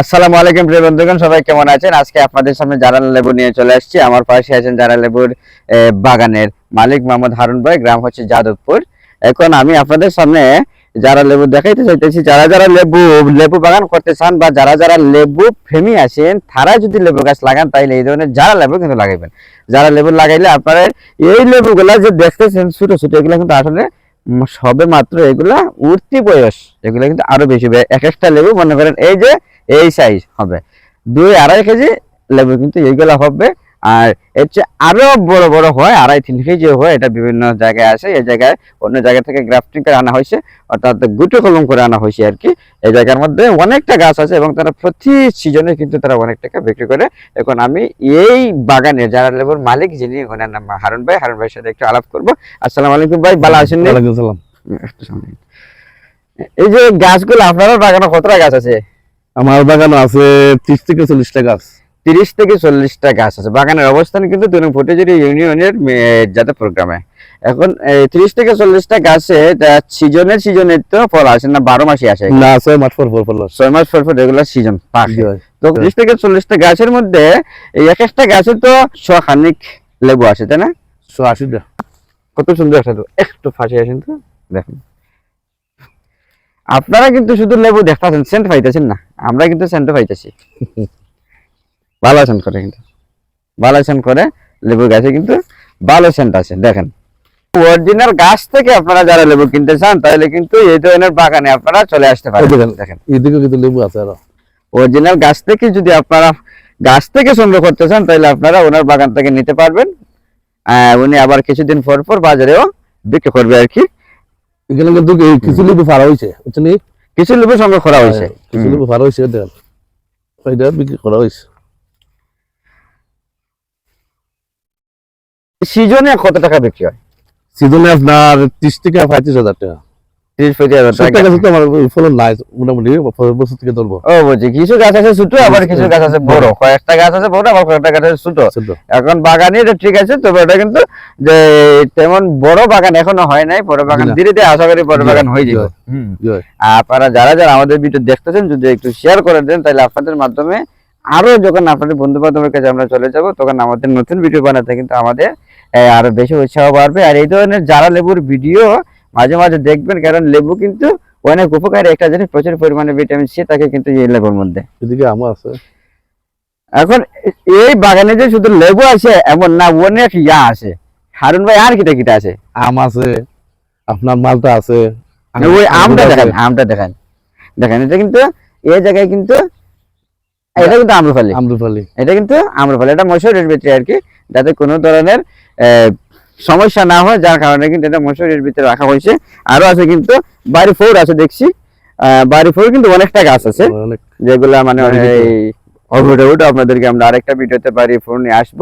আসসালামু আলাইকুম প্রিয় বন্ধুগণ, সবাই কেমন আছেন? আজকে আপনাদের সামনে জারা লেবু নিয়ে চলে আসছি। আমার পাশে আছেন জারা লেবুর বাগানের মালিক মোহাম্মদ হারুন ভাই, গ্রাম হচ্ছে যাদবপুর। এখন আমি আপনাদের সামনে যারা লেবু দেখাইতে চাইতেছি। যারা যারা লেবু লেবু বাগান করতে চান বা যারা যারা লেবু ফেমি আছেন, তারা যদি লেবু গাছ লাগান, তাইলে এই ধরনের যারা লেবু কিন্তু লাগাইবেন। যারা লেবু লাগাইলে আপনারা এই লেবুগুলা যে দেখতেছেন, ছোট ছোট, এগুলো কিন্তু আসলে সবে মাত্র এগুলা উঠতি বয়স। এগুলো কিন্তু আরও বেশি এক একটা লেবু মনে করেন, এই যে এই সাইজ হবে। দুই আড়াই কেজি লেবু কিন্তু এইগুলা হবে। আর এর চেয়ে আরও বড় বড় হয় আড়াই তিন কেজি হয় এটা বিভিন্ন জায়গায় আছে এই জায়গায় অন্য জায়গা থেকে গ্রাফটিং করে আনা হয়েছে। অর্থাৎ গুটো কলম করে আনা হয়েছে আর কি। এই জায়গার মধ্যে অনেকটা গাছ আছে এবং তারা প্রতি সিজনে কিন্তু তারা অনেক টাকা বিক্রি করে। এখন আমি এই বাগানে যারা লেবুর মালিক যিনি ওনার নাম হারুন ভাই হারুন ভাইয়ের সাথে একটু আলাপ করব। আসসালাম আলাইকুম ভাই ভালো আছেন। এই যে গাছগুলো আপনার বাগানে কতটা গাছ আছে? আমার বাগান আছে ত্রিশ থেকে চল্লিশটা গাছ তিরিশ থেকে চল্লিশটা গাছ আছে। বাগানের অবস্থান কিন্তু ফটিজুরি ইউনিয়নের যাতে প্রোগ্রামে এখন ত্রিশ থেকে চল্লিশটা গাছে সিজনের সিজনের তো ফল আসে না বারো মাসই আসে? না ছয় মাস পর পর ফল ছয় মাস পর পর রেগুলার সিজন তো তিরিশ থেকে চল্লিশটা গাছের মধ্যে এই এক একটা গাছে তো খানিক লেবু আসে তাই না? একশো আশিটা কত সুন্দর একটা। একটু ফাঁসে আসেন তো। দেখেন। আপনারা কিন্তু শুধু লেবু দেখতেছেন সেন্ট পাইতেছেন না। আমরা কিন্তু সেন্ট পাইতেছি। ভালো সেন্ট করে কিন্তু। ভালো সেন্ট করে লেবু গাছে কিন্তু ভালো সেন্ট আছে দেখেন। অরিজিনাল গাছ থেকে আপনারা যারা লেবু কিনতে চান তাহলে কিন্তু এই ধরনের বাগানে আপনারা চলে আসতে পারেন দেখেন। এদিকে কিন্তু লেবু আছে আরও। অরিজিনাল গাছ থেকে যদি আপনারা গাছ থেকে সংগ্রহ করতে চান তাহলে আপনারা ওনার বাগান থেকে নিতে পারবেন। আহ, উনি আবার কিছুদিন পর পর বাজারেও বিক্রি করবে আর কি। এখানে কিন্তু কিছু লিপি ফারা হয়েছে বুঝছেন কিছু লিপি সঙ্গে করা হয়েছে কিছু লিপি ফারা হয়েছে দেখেন এটা বিক্রি করা হয়েছে সিজনে কত টাকা বিক্রি হয়? সিজনে আপনার ত্রিশ থেকে পঁয়ত্রিশ হাজার টাকা। তিরিশ পঁয়ত্রিশ হাজার টাকা। গাছে আমার ফলন নাই মোটামুটি বছর থেকে ধরবো। ও বলছি কিছু গাছ আছে ছোট আবার কিছু গাছ আছে বড়। কয়েকটা গাছ আছে বড় আবার কয়েকটা গাছ আছে ছোট। ছোট। এখন বাগানে এটা ঠিক আছে তবে কিন্তু যে তেমন বড় বাগান এখনও হয় নাই বড় বাগান ধীরে ধীরে আশা করি বড় বাগান হয়ে যাবে। আপনারা যারা যারা আমাদের ভিডিও দেখতেছেন যদি একটু শেয়ার করে দেন তাহলে আপনাদের মাধ্যমে আরও যখন আপনাদের বন্ধু বান্ধবের কাছে আমরা চলে যাব তখন আমাদের নতুন ভিডিও বানাতে কিন্তু আমাদের আরও বেশি উৎসাহ বাড়বে। আর এই ধরনের যারা লেবুর ভিডিও মাঝে মাঝে দেখবেন কারণ লেবু কিন্তু অনেক উপকারী। একটা জিনিস প্রচুর পরিমাণে ভিটামিন সি থাকে কিন্তু এই লেবুর মধ্যে। এদিকে আম আছে। এখন এই বাগানে যে শুধু লেবু আছে এমন না অনেক ইয়া আছে। হারুন ভাই আর কিটা কিটা আছে? আম আছে আপনার মালটা আছে ওই আমটা দেখেন আমটা দেখেন। দেখেন এটা কিন্তু এই জায়গায় কিন্তু এটা কিন্তু আম্রফালি। আমরুপালি এটা কিন্তু আম্রফালি এটা মশুরের ভিতরে আর কি যাতে কোনো ধরনের আহ, সমস্যা না হয় যার কারণে কিন্তু এটা মশারির ভিতরে রাখা হয়েছে। আরও আছে কিন্তু বাড়ি ফোর আছে দেখছি। আহ, বাড়ি ফোর কিন্তু অনেকটা গাছ আছে। যেগুলো মানে এই অভুট অভুট আপনাদেরকে আমরা আরেকটা ভিডিওতে বাড়ি ফোর নিয়ে আসব।